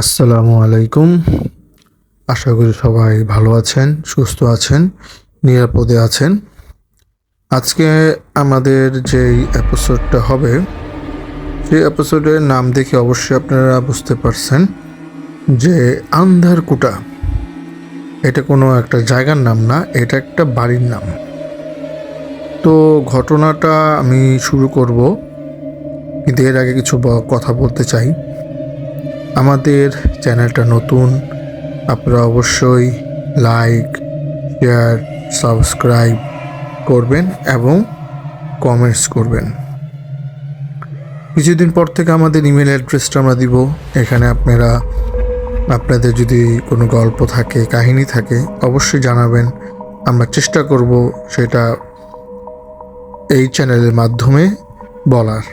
আসসালামু আলাইকুম। আশা করি সবাই ভালো আছেন, সুস্থ আছেন, নিরাপদে আছেন। আজকে আমাদের যেই এপিসোডটা হবে, সেই এপিসোডের নাম দেখে অবশ্যই আপনারা বুঝতে পারছেন যে আন্ধার কুটা এটা কোনো একটা জায়গার নাম না, এটা একটা বাড়ির নাম। তো ঘটনাটা আমি শুরু করব, কিন্তু এর আগে কিছু কথা বলতে চাই। আমাদের চ্যানেলটা নতুন, আপনারা অবশ্যই লাইক, শেয়ার, সাবস্ক্রাইব করবেন এবং কমেন্টস করবেন। কিছুদিন পর থেকে আমাদের ইমেল অ্যাড্রেসটা আমরা দিব। এখানে আপনারা, আপনাদের যদি কোনো গল্প থাকে, কাহিনী থাকে, অবশ্যই জানাবেন। আমরা চেষ্টা করব সেটা এই চ্যানেলের মাধ্যমে বলার।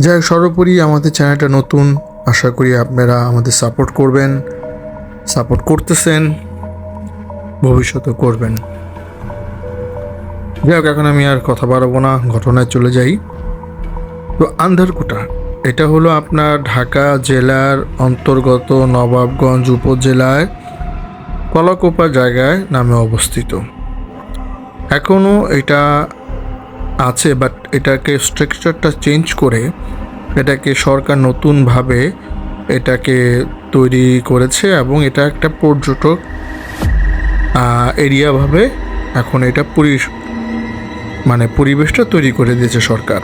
যাই সর্বোপরি আমাদের চ্যানেলটা নতুন। আশা করি আপনারা আমাদের সাপোর্ট করবেন সাপোর্ট করতেছেন, ভবিষ্যতে করবেন। যাই হোক, এখন আমি আর কথা বাড়াবো না, ঘটনায় চলে যাই। তো আন্ধারকুটা, এটা হলো আপনার ঢাকা জেলার অন্তর্গত নবাবগঞ্জ উপজেলায় কলাকোপা জায়গায় নামে অবস্থিত। এখনও এটা আছে বাট এটাকে স্ট্রাকচারটা চেঞ্জ করে এটাকে সরকার নতুনভাবে এটাকে তৈরি করেছে এবং এটা একটা পর্যটক এরিয়াভাবে এখন এটা পরি মানে পরিবেশটা তৈরি করে দিয়েছে সরকার।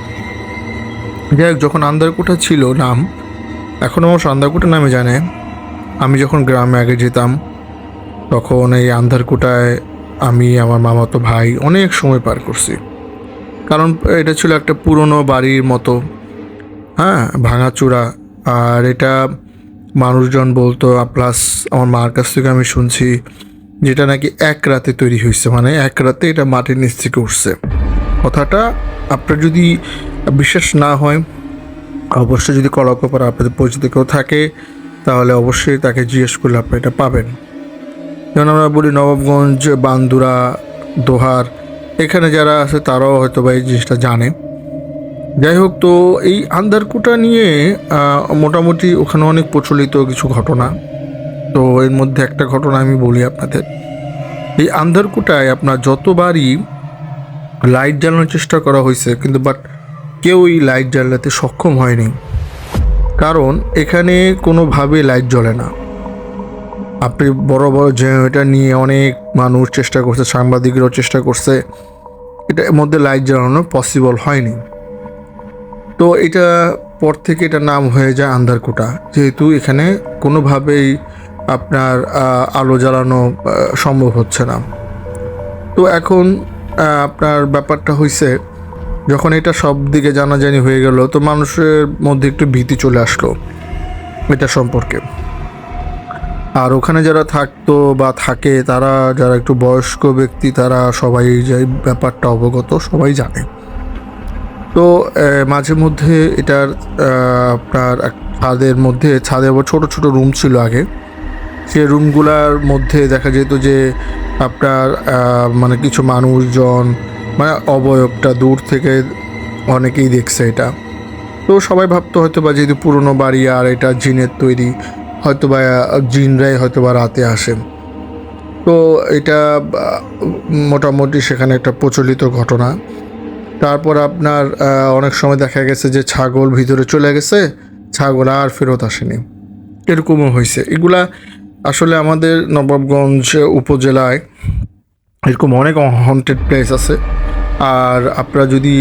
যাই হোক, যখন আন্দারকুটা ছিল নাম, এখন অবশ্য আন্দারকুটা নামে জানে। আমি যখন গ্রামে আগে যেতাম, তখন এই আন্ধারকুটায় আমি, আমার মামাতো ভাই অনেক সময় পার করছি। কারণ এটা ছিল একটা পুরনো বাড়ির মতো। হ্যাঁ ভাঙাচূড়া আর এটা মানুষজন বলতো প্লাস আমার মার কাছ থেকে আমি শুনছি, যেটা নাকি এক রাতে তৈরি হয়েছে মানে এক রাতে এটা মাটির নিচ থেকে উঠছে। কথাটা আপনার যদি বিশ্বাস না হয়, অবশ্যই যদি কলাকপার আপনাদের পরিচিত কেউ থাকে, তাহলে অবশ্যই তাকে জিজ্ঞেস করলে আপনি এটা পাবেন। যেমন আমরা বলি নবাবগঞ্জ, বান্দুরা, দোহার, এখানে যারা আছে তারাও হয়তো বা এই জিনিসটা জানে। যাই হোক তো এই আন্দারকুটা নিয়ে মোটামুটি ওখানে অনেক প্রচলিত কিছু ঘটনা। তো এর মধ্যে একটা ঘটনা আমি বলি আপনাদের। এই আন্দারকুটায় আপনার যতবারই লাইট জ্বালানোর চেষ্টা করা হয়েছে, কিন্তু বাট কেউই লাইট জ্বালাতে সক্ষম হয়নি। কারণ এখানে কোনোভাবে লাইট জ্বলে না। আপনি বড় বড় জেনারেটর নিয়ে অনেক মানুষ চেষ্টা করছে, সাংবাদিকরাও চেষ্টা করছে, এটার মধ্যে লাইট জ্বালানো পসিবল হয়নি। তো এটা পর থেকে এটা নাম হয়ে যায় আন্ধারকুটা। যেহেতু এখানে কোনোভাবেই আপনার আলো জ্বালানো সম্ভব হচ্ছে না। তো এখন আপনার ব্যাপারটা হয়েছে যখন এটা সব দিকে জানাজানি হয়ে গেল, তো মানুষের মধ্যে একটু ভীতি চলে আসলো এটা সম্পর্কে। আর ওখানে যারা থাকতো বা থাকে, তারা, যারা একটু বয়স্ক ব্যক্তি, তারা সবাই যে ব্যাপারটা অবগত, সবাই জানে। তো মাঝে মধ্যে এটার আপনার ছাদের মধ্যে, ছাদে আবার ছোটো ছোটো রুম ছিল আগে। সে রুমগুলার মধ্যে দেখা যেত যে, আপনার মানে কিছু মানুষজন মানে অবয়বটা দূর থেকে অনেকেই দেখছে এটা। তো সবাই ভাবতো হয়তো বা যেহেতু পুরনো বাড়ি আর এটা জিনের তৈরি হয়তো বা জিনরাই হয়তো বা রাতে আসে তো এটা মোটামুটি সেখানে একটা প্রচলিত ঘটনা। তারপর আপনার অনেক সময় দেখা গেছে যে ছাগল ভিতরে চলে গেছে, ছাগল আর ফেরত আসেনি। এরকমও হয়েছে। এগুলা আসলে আমাদের নবাবগঞ্জ উপজেলায় এরকম অনেক হন্টেড প্লেস আছে। আর আপনারা যদি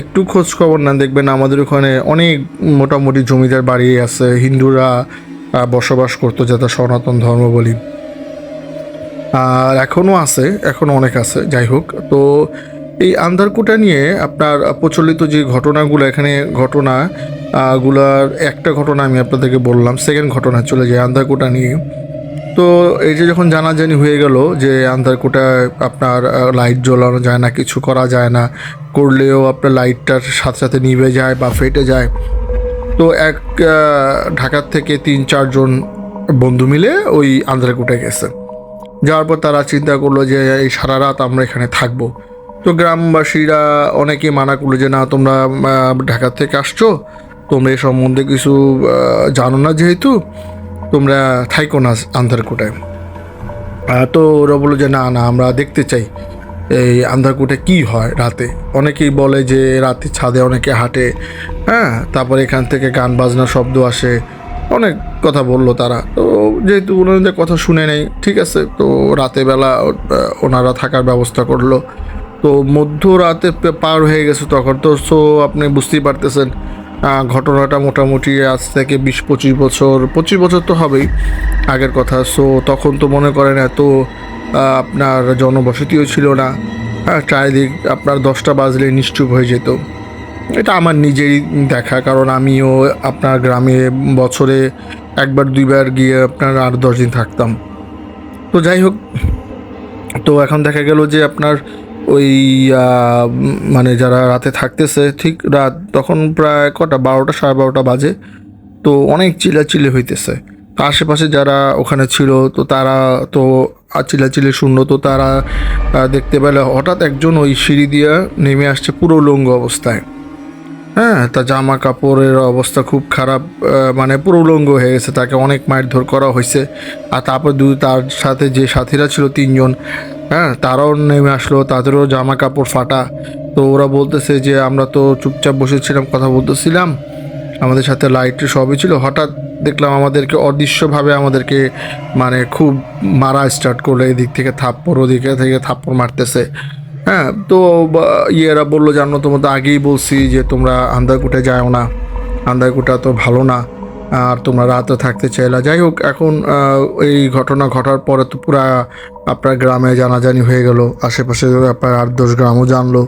একটু খোঁজ খবর না দেখবেন আমাদের ওখানে অনেক মোটামুটি জমিদার বাড়ি আছে। হিন্দুরা বসবাস করতো যেটা সনাতন ধর্ম বলি। আর এখনও আছে এখনও অনেক আছে, যাই হোক। তো এই আন্ধারকুটা নিয়ে আপনার প্রচলিত যে ঘটনাগুলো, এখানে ঘটনা গুলার একটা ঘটনা আমি আপনাদেরকে বললাম সেকেন্ড ঘটনা চলে যায় আন্ধারকুটা নিয়ে। তো এই যে যখন জানাজানি হয়ে গেল যে আন্ধারকুটায় আপনার লাইট জ্বলানো যায় না, কিছু করা যায় না, করলেও আপনার লাইটটার সাথে সাথে নিভে যায় বা ফেটে যায়, তো এক ঢাকার থেকে তিন, চারজন বন্ধু মিলে ওই আন্ধারকুটায় গেছে। যাওয়ার পর তারা চিন্তা করল যে এই সারা রাত আমরা এখানে থাকব। তো গ্রামবাসীরা অনেকে মানা করল যে, না, তোমরা ঢাকা থেকে আসছো, তোমরা এ সম্বন্ধে কিছু জানো না যেহেতু, তোমরা থাইকো না আন্ধারকোটায়। তো ওরা বলল যে, না না, আমরা দেখতে চাই, এই আন্ধারকোটে কি হয় রাতে? অনেকেই বলে যে, রাতে ছাদে অনেকে হাঁটে হ্যাঁ তারপর এখান থেকে গান বাজনার শব্দ আসে। অনেক কথা বলল তারা। তো যেহেতু ওনাদের কথা শুনে নেই, ঠিক আছে, তো রাতে বেলা ওনারা থাকার ব্যবস্থা করল। তো মধ্যরাতে পে- পার হয়ে গেছে তখন। তো সো আপনি বুঝতেই পারতেছেন ঘটনাটা মোটামুটি আজ থেকে বিশ, পঁচিশ বছর পঁচিশ বছর তো হবেই আগের কথা। সো তখন তো মনে করেন এত আপনার জনবসতিও ছিল না। চারিদিক আপনার দশটা বাজলে নিশ্চুপ হয়ে যেত। এটা আমার নিজেরই দেখা, কারণ আমিও আপনার গ্রামে বছরে একবার, দুইবার গিয়ে আপনার আট, দশ দিন থাকতাম। তো যাই হোক, তো এখন দেখা গেল যে আপনার ওই মানে যারা রাতে থাকতেছে, ঠিক রাত তখন প্রায় কটা, বারোটা, সাড়ে বারোটা বাজে। তো অনেক চিল্লাচিল্লি হইতেছে। আশেপাশে যারা ওখানে ছিল, তো তারা তো আর চিল্লাচিল্লি শূন্য, তো তারা দেখতে পেলে হঠাৎ একজন ওই সিঁড়ি দিয়ে নেমে আসছে পুরো লঙ্গ অবস্থায়। হ্যাঁ তা জামা কাপড়ের অবস্থা খুব খারাপ মানে পুরো উলঙ্গ হয়ে গেছে, তাকে অনেক মারধর করা হয়েছে আর তারপর দু, তার সাথে যে সাথীরা ছিল তিনজন হ্যাঁ তারাও নেমে আসলো, তাদেরও জামা কাপড় ফাটা। তো ওরা বলতেছে যে, আমরা তো চুপচাপ বসেছিলাম, কথা বলতেছিলাম। আমাদের সাথে লাইট সবই ছিল। হঠাৎ দেখলাম আমাদেরকে অদৃশ্যভাবে আমাদেরকে মানে খুব মারা স্টার্ট করল, এদিক থেকে থাপ্পড়, ওদিকে থেকে থাপ্পড় মারতেছে। হ্যাঁ তো ইয়েরা বলল জানো তোমার তো আগেই বলছি যে, তোমরা আন্দারকুটে যাও না। আন্দারকুটা তো ভালো না, আর তোমরা রাতে থাকতে চাইলা। যাই হোক, এখন এই ঘটনা ঘটার পরে তো পুরা আপনার গ্রামে জানাজানি হয়ে গেল, আশেপাশে আপনার আট দশ গ্রামও জানলো।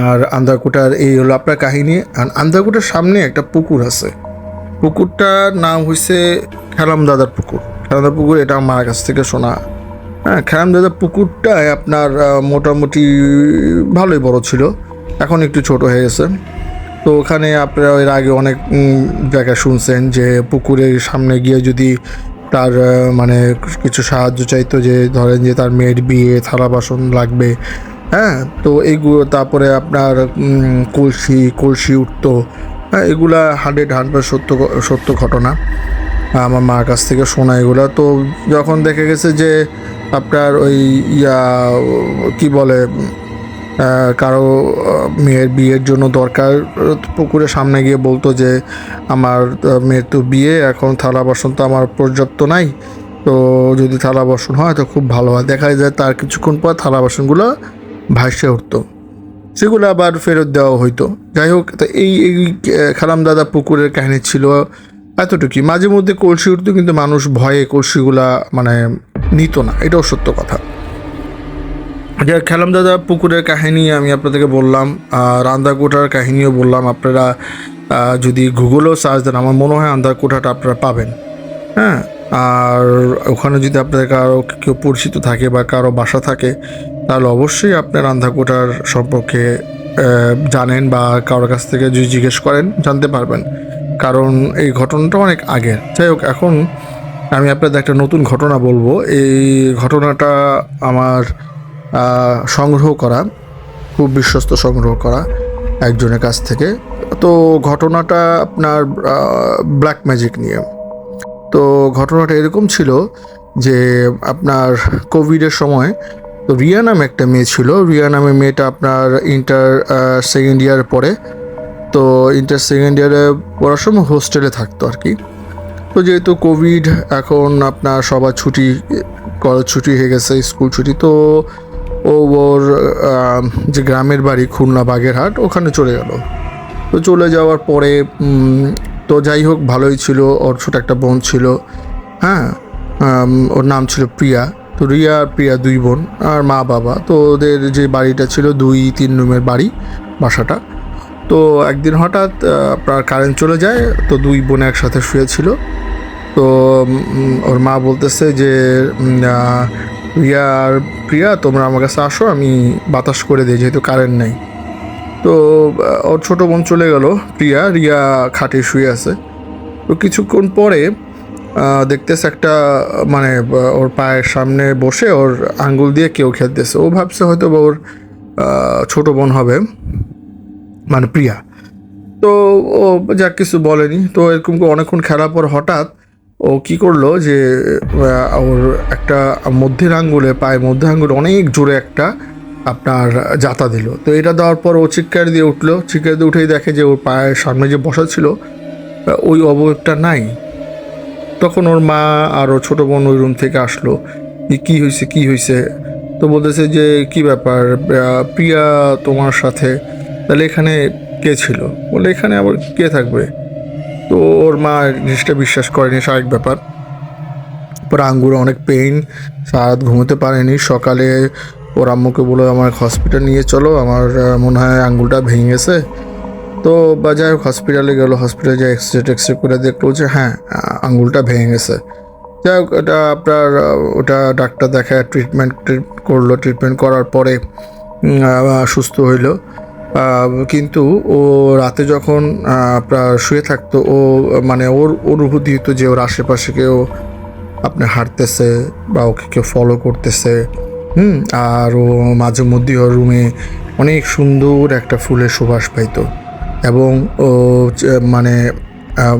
আর আন্দারকুটার এই হলো আপনার কাহিনী, আর আন্দারকুটার সামনে একটা পুকুর আছে। পুকুরটার নাম হয়েছে খেলাম দাদার পুকুর। খেলাম দাদার পুকুর, এটা আমার কাছ থেকে শোনা। হ্যাঁ খেলাম দাদার পুকুরটায় আপনার মোটামুটি ভালোই বড় ছিল, এখন একটু ছোট হয়ে গেছে। তো ওখানে আপনারা এর আগে অনেক জায়গায় শুনছেন যে পুকুরের সামনে গিয়ে যদি তার মানে কিছু সাহায্য চাইতো যে ধরেন যে তার মেয়ের বিয়ে, থালা বাসন লাগবে হ্যাঁ? তো এইগুলো তারপরে আপনার কলসি কলসি উঠতো হ্যাঁ? এগুলা হান্ড্রেড হান্ড্রেড সত্য সত্য ঘটনা। আমার মার কাছ থেকে শোনা এগুলো। তো যখন দেখে গেছে যে আপনার ওই ইয়া, কী বলে কারও মেয়ের বিয়ের জন্য দরকার। পুকুরের সামনে গিয়ে বলতো যে, আমার মেয়ের তো বিয়ে, এখন থালা বাসন তো আমার পর্যাপ্ত নাই। তো যদি থালা বাসন হয় তো খুব ভালো হয়। দেখা যায় তার কিছুক্ষণ পর থালা বাসনগুলো ভাসে উঠতো। সেগুলো আবার ফেরত দেওয়া হইতো। যাই হোক, তো এই এই, খালাম দাদা পুকুরের কাহিনী ছিল এতটুকুই। মাঝে মধ্যে কলসি উঠতো, কিন্তু মানুষ ভয়ে কলসিগুলা মানে নিত না। এটাও সত্য কথা। যে খেলাম দাদা পুকুরের কাহিনী আমি আপনাদেরকে বললাম আর আন্দারকোটার কাহিনীও বললাম। আপনারা যদি গুগলেও সার্চ দেন, আমার মনে হয় আন্দারকোটাটা আপনারা পাবেন। হ্যাঁ আর ওখানে যদি আপনাদের কারও কেউ পরিচিত থাকে বা কারও বাসা থাকে, তাহলে অবশ্যই আপনার আন্ধারকোটার সম্পর্কে জানেন বা কারোর কাছ থেকে যদি জিজ্ঞেস করেন, জানতে পারবেন। কারণ এই ঘটনাটা অনেক আগের। যাই হোক, এখন আমি আপনাদের একটা নতুন ঘটনা বলব। এই ঘটনাটা আমার সংগ্রহ করা, খুব বিশ্বস্ত সংগ্রহ করা একজনের কাছ থেকে। তো ঘটনাটা আপনার ব্ল্যাক ম্যাজিক নিয়ে। তো ঘটনাটা এরকম ছিল যে আপনার কোভিডের সময় তো রিয়া নামে একটা মেয়ে ছিল। রিয়া নামে মেয়েটা আপনার ইন্টার সেকেন্ড ইয়ার পরে তো ইন্টার সেকেন্ড ইয়ারে পড়ার সময় হোস্টেলে থাকতো আর কি। তো যেহেতু কোভিড এখন আপনার সবার ছুটি, কলেজ ছুটি হয়ে গেছে, স্কুল ছুটি, তো ও ওর যে গ্রামের বাড়ি খুলনা বাগেরহাট, ওখানে চলে গেল। তো চলে যাওয়ার পরে তো যাই হোক, ভালোই ছিল। ওর ছোট একটা বোন ছিল। হ্যাঁ ওর নাম ছিল প্রিয়া। তো রিয়া আর প্রিয়া দুই বোন আর মা বাবা। তো ওদের যে বাড়িটা ছিল, দুই, তিন রুমের বাড়ি, বাসাটা। তো একদিন হঠাৎ আপনার কারেন্ট চলে যায়, তো দুই বোন একসাথে শুয়েছিল। তো ওর মা বলতেছে যে রিয়া আর প্রিয়া, তোমরা আমার কাছে আসো, আমি বাতাস করে দিই, যেহেতু কারেন্ট নেই। তো ওর ছোটো বোন চলে গেল, প্রিয়া। রিয়া খাটে শুয়ে আছে। তো কিছুক্ষণ পরে দেখতেছে একটা মানে ওর পায়ের সামনে বসে ওর আঙ্গুল দিয়ে কেউ খেলতেছে। ও ভাবছে হয়তো বা ওর ছোট বোন হবে মানে প্রিয়া। তো ও যা কিছু বলেনি। তো এরকম অনেকক্ষণ খেলার পর হঠাৎ ও কি করল যে ওর একটা মধ্যের আঙ্গুলে পায়ে মধ্যে আঙ্গুলে অনেক জোরে একটা আপনার জাতা দিল। তো এটা দেওয়ার পর ও চিৎকার দিয়ে উঠল। চিৎকার দিয়ে উঠেই দেখে যে ওর পায়ের সামনে যে বসা ছিল ওই অবয়বটা নাই। তখন ওর মা আর ওর ছোটো বোন ওই রুম থেকে আসলো। যে কী হয়েছে কী হয়েছে তো বলতেছে যে, কি ব্যাপার? প্রিয়া তোমার সাথে? তাহলে এখানে কে ছিল? বলে এখানে আবার কে থাকবে? তো ওর মা জিনিসটা বিশ্বাস করেনি, স্বাভাবিক ব্যাপার। পরে আঙ্গুরে অনেক পেইন সারাত ঘুমোতে পারেনি। সকালে ওর আম্মুকে বলো আমার হসপিটাল নিয়ে চলো, আমার মনে হয় আঙ্গুলটা ভেঙে গেছে তো বা যাই হোক হসপিটালে গেলো হসপিটালে যে এক্সরে টেক্সরে করে দেখল যে হ্যাঁ আঙ্গুলটা ভেঙে গেছে যাই হোক, এটা আপনার ওটা ডাক্তার দেখায় ট্রিটমেন্ট করল। ট্রিটমেন্ট করার পরে সুস্থ হইল। কিন্তু ও রাতে যখন শুয়ে থাকতো, ও মানে ওর অনুভূতি হতো যে ওর আশেপাশে কেউ আপনি হাঁটতেছে বা ওকে কেউ ফলো করতেছে। হুম, আর ও মাঝে মধ্যে ওর রুমে অনেক সুন্দর একটা ফুলের সুবাস পাইতো। এবং ও মানে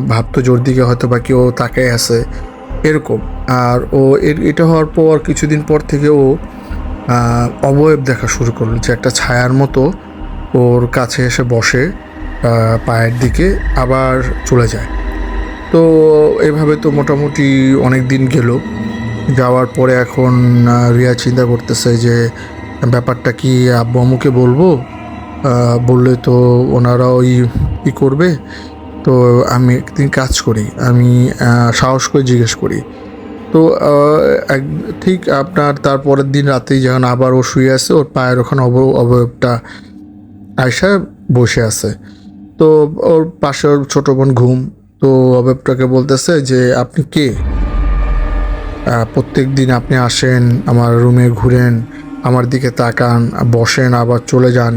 ভাবতো জোর দিকে হয়তো বা কেউ তাকায় আছে, এরকম। আর ও, এর, এটা হওয়ার পর কিছুদিন পর থেকে ও অবয়ব দেখা শুরু করল, যে একটা ছায়ার মতো ওর কাছে এসে বসে পায়ের দিকে আবার চলে যায়। তো এভাবে তো মোটামুটি অনেক দিন গেল। যাওয়ার পরে এখন রিয়া চিন্তা করতেছে যে, ব্যাপারটা কি আব্বু আম্মুকে বলব? বললে তো ওনারা ওই ই করবে। তো আমি একদিন কাজ করি, আমি সাহস করে জিজ্ঞেস করি। তো এক, ঠিক আপনার তারপরের দিন রাতেই যখন আবার ও শুয়ে আছে, ওর পায়ের ওখানে অব, অবয়বটা আয়সা বসে আছে। তো ওর পাশে ওর ছোটো বোন ঘুম। তো অবয়বটাকে বলতেছে যে, আপনি কে? প্রত্যেক দিন আপনি আসেন, আমার রুমে ঘুরেন, আমার দিকে তাকান, বসেন, আবার চলে যান।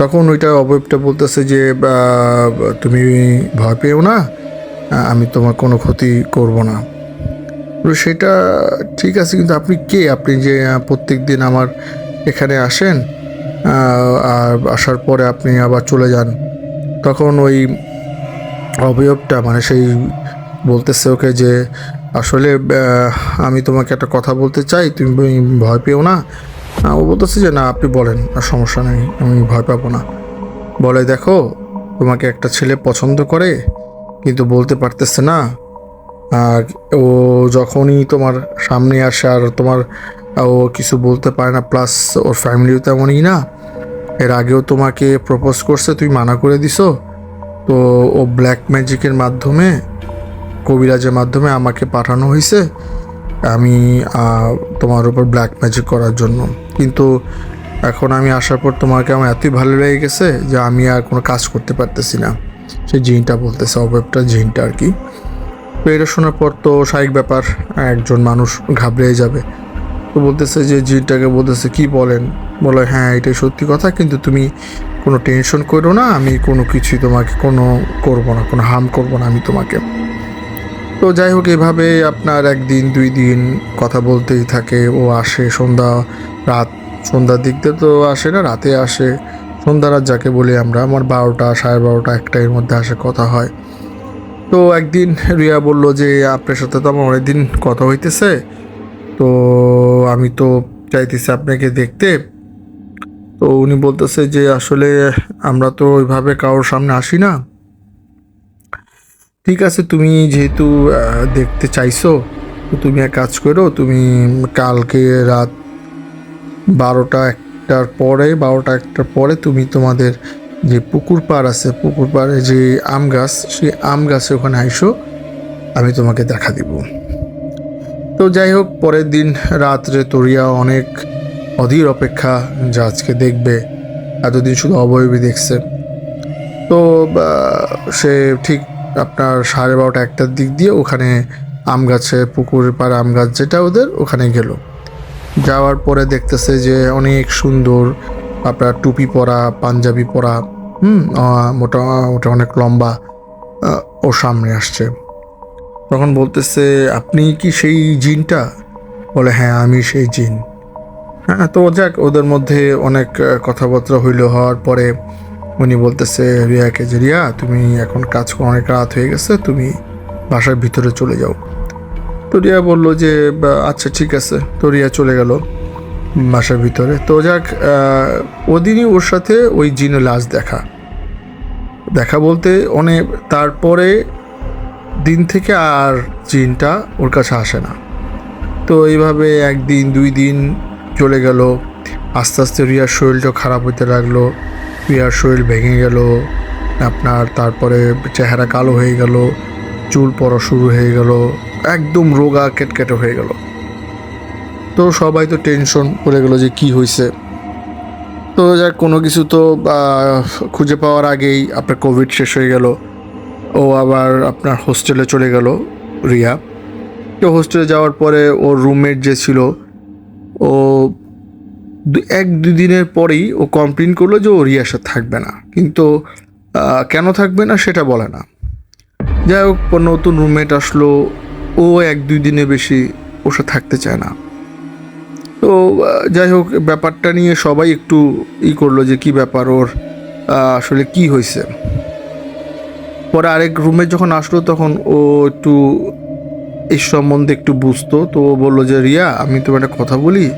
তখন ওইটা অবয়বটা বলতেছে যে তুমি ভয় পেও না আমি তোমার কোনো ক্ষতি করব না। তো সেটা ঠিক আছে, কিন্তু আপনি কে? আপনি যে প্রত্যেক দিন আমার এখানে আসেন আর আসার পরে আপনি আবার চলে যান। তখন ওই অবয়বটা মানে সেই বলতেছে ওকে যে, আসলে আমি তোমাকে একটা কথা বলতে চাই, তুমি ভয় পেও না। ও বলতেছে যে, না, আপনি বলেন, আর সমস্যা নেই, আমি ভয় পাবো না। বলে, দেখো, তোমাকে একটা ছেলে পছন্দ করে, কিন্তু বলতে পারতেছে না। আর ও যখনই তোমার সামনে আসে, আর তোমার ও কিছু বলতে পারে না প্লাস ওর ফ্যামিলিও তেমনই না। এর আগেও তোমাকে প্রপোজ করছে তুই মানা করে দিছো। তো ও ব্ল্যাক ম্যাজিকের মাধ্যমে, কবিরাজের মাধ্যমে আমাকে পাঠানো হয়েছে। আমি তোমার উপর ব্ল্যাক ম্যাজিক করার জন্য। কিন্তু এখন আমি আসার পর তোমাকে আমার এতই ভালো লেগে গেছে যে আমি আর কোনো কাজ করতে পারতেছি না। সেই জিনটা বলতেছে, অবয়বটা জিনটা আর কি। তো এটা শোনার পর তো স্বাভাবিক ব্যাপার, একজন মানুষ ঘাবড়ে যাবে। তো বলতেছে যে জিটাকে বলতেছে, কি বলেন? বলে হ্যাঁ এটাই সত্যি কথা, কিন্তু তুমি কোনো টেনশন করো না, আমি কোনো কিছুই তোমাকে, কোনো করব না, কোনো হার্ম করব না, আমি তোমাকে। তো যাই হোক, এভাবে আপনার একদিন, দুই দিন কথা বলতেই থাকে। ও আসে সন্ধ্যা, রাত, সন্ধ্যার দিক দিয়ে তো আসে না, রাতে আসে। সন্ধ্যা রাত যাকে বলি আমরা, আমার বারোটা, সাড়ে বারোটা একটা এর মধ্যে আসে কথা হয়। তো একদিন রিয়া বলল যে, আপনার সাথে তো আমার অনেকদিন কথা হইতেছে তো আমি তো চাইতেছি আপনাকে দেখতে। তো উনি বলতেছে যে আসলে আমরা তো ওইভাবে কারোর সামনে আসি না। ঠিক আছে, তুমি যেহেতু দেখতে চাইছো, তো তুমি এক কাজ করো, তুমি কালকে রাত বারোটা একটার পরে, বারোটা একটার পরে তুমি তোমাদের যে পুকুর পাড় আছে, পুকুর পাড়ে যে আম গাছ, সেই আম গাছে ওখানে আইসো, আমি তোমাকে দেখা দিব। তো যাই হোক, পরের দিন রাত্রে তরিয়া অনেক অধীর অপেক্ষা যা আজকে দেখবে, এতদিন শুধু অবয়বী দেখছে। তো সে ঠিক আপনার সাড়ে বারোটা একটার দিক দিয়ে ওখানে আম গাছে পুকুরের পাড়ে আম গাছ যেটা ওদের ওখানে গেল। যাওয়ার পরে দেখতেছে যে অনেক সুন্দর আপনার টুপি পরা, পাঞ্জাবি পরা, হুম মোটা ওটা অনেক লম্বা ও সামনে আসছে। তখন বলতেছে, আপনি কি সেই জিনটা? বলে হ্যাঁ আমি সেই জিন। হ্যাঁ তো যাক, ওদের মধ্যে অনেক কথাবার্তা হইল, হওয়ার পরে উনি বলতেছে, রিয়াকে যে, রিয়া, তুমি এখন কাজ করে, অনেক রাত হয়ে গেছে, তুমি বাসার ভিতরে চলে যাও। তো রিয়া বলল যে আচ্ছা ঠিক আছে। তো রিয়া চলে গেল বাসার ভিতরে। তো যাক ওদিনই ওর সাথে ওই জিনের লাশ দেখা। দেখা বলতে অনেক, তারপরে দিন থেকে আর জিনটা ওর কাছে আসে না। তো এইভাবে একদিন, দুই দিন চলে গেল। আস্তে আস্তে রিয়ার শরীরটা খারাপ হতে লাগল। রিয়ার শরীর ভেঙে গেল। আপনার তারপরে চেহারা কালো হয়ে গেল। চুল পড়া শুরু হয়ে গেল। একদম রোগা কেটকেটে হয়ে গেল। তো সবাই তো টেনশন পড়ে গেল যে কি হয়েছে তো যাক, কোনো কিছু তো খুঁজে পাওয়ার আগেই আপনার কোভিড শেষ হয়ে গেল। ও আবার আপনার হোস্টেলে চলে গেল, রিয়া। তো হোস্টেলে যাওয়ার পরে ওর রুমমেট যে ছিল, ও এক দুই দিনের পরেই ও কমপ্লেন করল যে ও রিয়ার সাথে থাকবে না। কিন্তু কেন থাকবে না সেটা বলে না। যাই হোক নতুন রুমমেট আসলো, ও এক দুই দিনে বেশি ওর সাথে থাকতে চায় না। তো যাই হোক, ব্যাপারটা নিয়ে সবাই একটু ই করল যে কি ব্যাপার ওর আসলে কি হয়েছে। পরে আরেক রুমে যখন আসলো, তখন ও একটু এই সম্বন্ধে একটু বুঝতো। তো ও বলল যে, রিয়া, আমি তোমার একটা কথা বলি।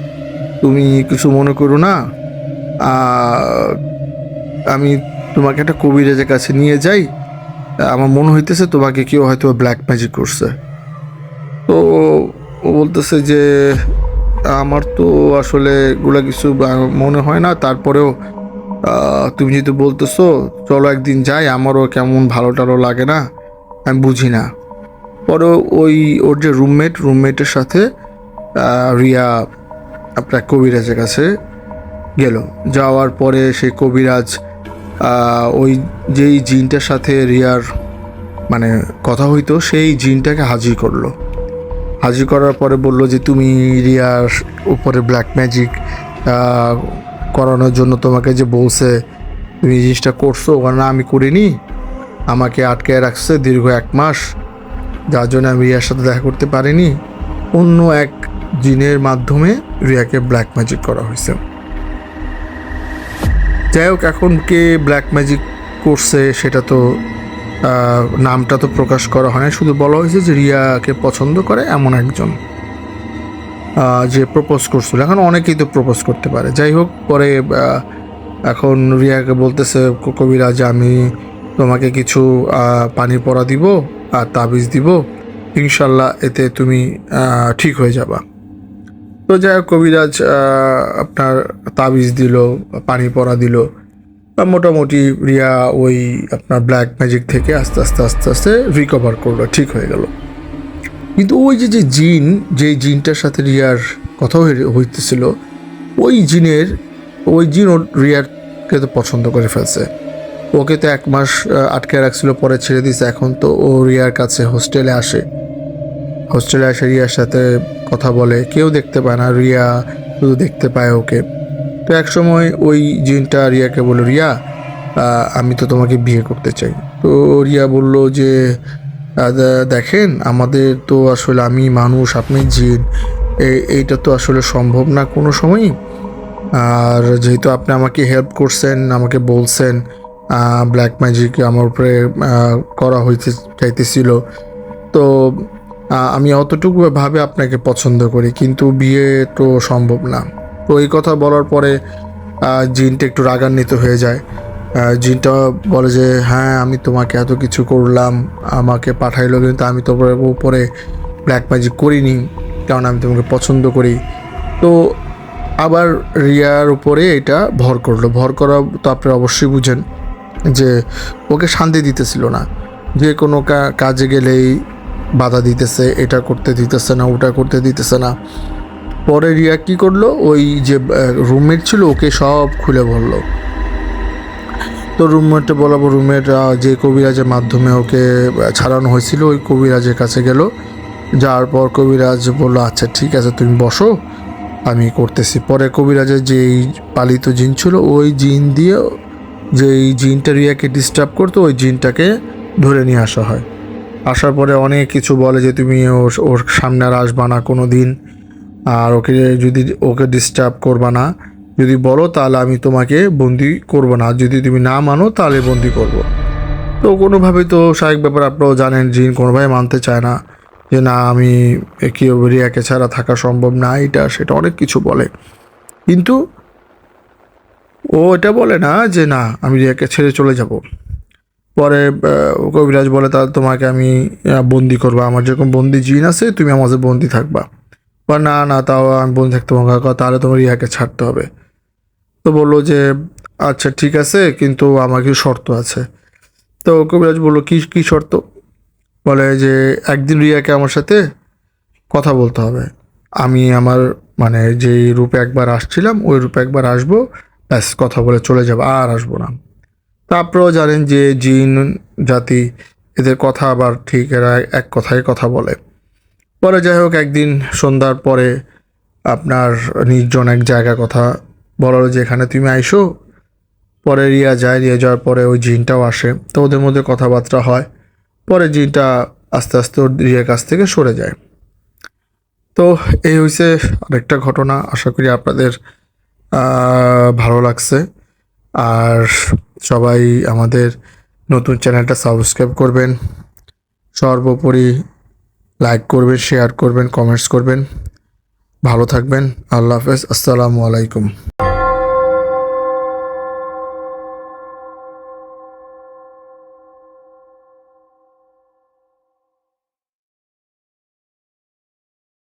তুমি কিছু মনে করো না। আমি তোমাকে একটা কবিরাজের কাছে নিয়ে যাই। আমার মনে হইতেছে তোমাকে কেউ হয়তো ব্ল্যাক ম্যাজিক করছে। তো ও বলতেছে যে, আমার তো আসলে এগুলা কিছু মনে হয় না। তারপরেও তুমি যেহেতু বলতেছো, চলো একদিন যাই, আমারও কেমন ভালো টালো লাগে না, আমি বুঝি না। পরে ওই, ওর যে রুমমেট রুমমেটের সাথে রিয়া, আপনার কবিরাজের কাছে গেল। যাওয়ার পরে সেই কবিরাজ ওই যেই জিনটার সাথে রিয়ার মানে কথা হইতো, সেই জিনটাকে হাজির করল। হাজির করার পরে বলল যে, তুমি রিয়ার উপরে ব্ল্যাক ম্যাজিক করানোর জন্য তোমাকে যে বলছে, তুমি এই জিনিসটা করছ, ওখানে না আমি করিনি, আমাকে আটকে রাখছে দীর্ঘ এক মাস, যার জন্য আমি রিয়ার সাথে দেখা করতে পারিনি। অন্য এক জিনের মাধ্যমে রিয়াকে ব্ল্যাক ম্যাজিক করা হয়েছে। যাই হোক, এখন কে ব্ল্যাক ম্যাজিক করছে সেটা তো নামটা তো প্রকাশ করা হয় না শুধু বলা হয়েছে যে রিয়াকে পছন্দ করে এমন একজন। যে প্রপোজ করছিল। এখন অনেকেই তো প্রপোজ করতে পারে। যাই হোক, পরে এখন রিয়াকে বলতেছে, ক- কবিরাজ, আমি তোমাকে কিছু পানি পড়া দিব আর তাবিজ দিব। ইনশাল্লাহ এতে তুমি ঠিক হয়ে যাবা। তো যাই হোক, কবিরাজ আপনার তাবিজ দিল পানি পড়া দিল। মোটামুটি রিয়া ওই আপনার ব্ল্যাক ম্যাজিক থেকে আস্তে আস্তে আস্তে আস্তে রিকভার করল, ঠিক হয়ে গেল। কিন্তু ওই যে যে জিন যেই জিনটার সাথে রিয়ার কথা হইতেছিল, ওই জিনের ওই জিন ওর রিয়ারকে তো পছন্দ করে ফেলছে। ওকে তো এক মাস আটকে রাখছিল, পরে ছেড়ে দিয়েছে। এখন তো ও রিয়ার কাছে হোস্টেলে আসে। হোস্টেলে আসে রিয়ার সাথে কথা বলে। কেউ দেখতে পায় না, রিয়া শুধু দেখতে পায় ওকে। তো এক সময় ওই জিনটা রিয়াকে বলল, রিয়া আমি তো তোমাকে বিয়ে করতে চাই। তো রিয়া বলল যে দেখেন, আমাদের তো আসলে আমি মানুষ, আপনি জিন। এইটা তো আসলে সম্ভব না কোনো সময়ই। আর যেহেতু আপনি আমাকে হেল্প করছেন, আমাকে বলছেন ব্ল্যাক ম্যাজিক আমার উপরে করা হইতে চাইতেছিল, তো আমি অতটুকু ভাবে আপনাকে পছন্দ করি, কিন্তু বিয়ে তো সম্ভব না। তো এই কথা বলার পরে জিনটা একটু রাগান্বিত হয়ে যায়। জিনটা বলে যে হ্যাঁ আমি তোমাকে এত কিছু করলাম, আমাকে পাঠাইলো কিন্তু আমি তো উপরে ব্ল্যাক ম্যাজিক করিনি, কারণ আমি তোমাকে পছন্দ করি। তো আবার রিয়ার উপরে এটা ভর করল। ভর করা তো আপনি অবশ্যই বুঝেন যে, ওকে শান্তি দিতেছিল না। যে কোনো কাজে গেলেই বাধা দিতেছে, এটা করতে দিতেছে না, ওটা করতে দিতেছে না। পরে রিয়া কি করল? ওই যে রুমমেট ছিল, ওকে সব খুলে বলল। তো রুমমেটে বলাবো রুমের যে কবিরাজের মাধ্যমে ওকে ছাড়ানো হয়েছিল, ওই কবিরাজের কাছে গেল। যাওয়ার পর কবিরাজ বলল আচ্ছা ঠিক আছে, তুমি বসো, আমি করতেছি। পরে কবিরাজের যেই পালিত জিন ছিল, ওই জিন দিয়ে যেই জিনটা রিয়াকে ডিস্টার্ব করতো, ওই জিনটাকে ধরে নিয়ে আসা হয়। আসার পরে অনেক কিছু বলে যে, তুমি ওর ওর সামনে আর আসবা না কোনো দিন আর ওকে যদি, ওকে ডিস্টার্ব করবা না যদি বলো তাহলে আমি তোমাকে বন্দি করব না। যদি তুমি না মানো, তাহলে বন্দি করব। তো কোনোভাবে তো স্বাভাবিক ব্যাপার আপনারাও জানেন, জিন কোনোভাবে মানতে চায় না। যে না, আমি কি রিয়াকে ছাড়া থাকা সম্ভব না, এটা সেটা অনেক কিছু বলে। কিন্তু ও এটা বলে না যে না, আমি রিয়াকে ছেড়ে চলে যাব। পরে কবিরাজ বলে, তাহলে তোমাকে আমি বন্দি করব। আমার যেরকম বন্দি জিন আছে, তুমি আমাদের বন্দি থাকবা। বা না না, তাও আমি বন্দি থাকতে পারব তাহলে তোমার রিয়াকে ছাড়তে হবে। তো বলল যে আচ্ছা ঠিক আছে, কিন্তু আমার কিছু শর্ত আছে। তো কবিরাজ বলল, কি কি শর্ত? বলে যে, একদিন রিয়াকে আমার সাথে কথা বলতে হবে। আমি আমার মানে যেই রূপে একবার আসছিলাম, ওই রূপে একবার আসব, ব্যাস, কথা বলে চলে যাব, আর আসব না। তারপরেও জানেন যে, জিন জাতি এদের কথা আবার ঠিক এরা এক কথায় কথা বলে। পরে যাই হোক, একদিন সন্ধ্যার পরে আপনার নির্জন এক জায়গা কথা বলা যে, এখানে তুমি আইসো। পরে রিয়া যায়, রিয়া যাওয়ার পরে ওই জিনটাও আসে। তো ওদের মধ্যে কথাবার্তা হয়। পরে জিনটা আস্তে আস্তে ওর রিয়ার কাছ থেকে সরে যায়। তো এই হয়েছে আরেকটা ঘটনা। আশা করি আপনাদের ভালো লাগছে। আর সবাই আমাদের নতুন চ্যানেলটা সাবস্ক্রাইব করবেন। সর্বোপরি লাইক করবেন, শেয়ার করবেন, কমেন্টস করবেন। ভালো থাকবেন। আল্লাহ হাফেজ। আসসালামু আলাইকুম।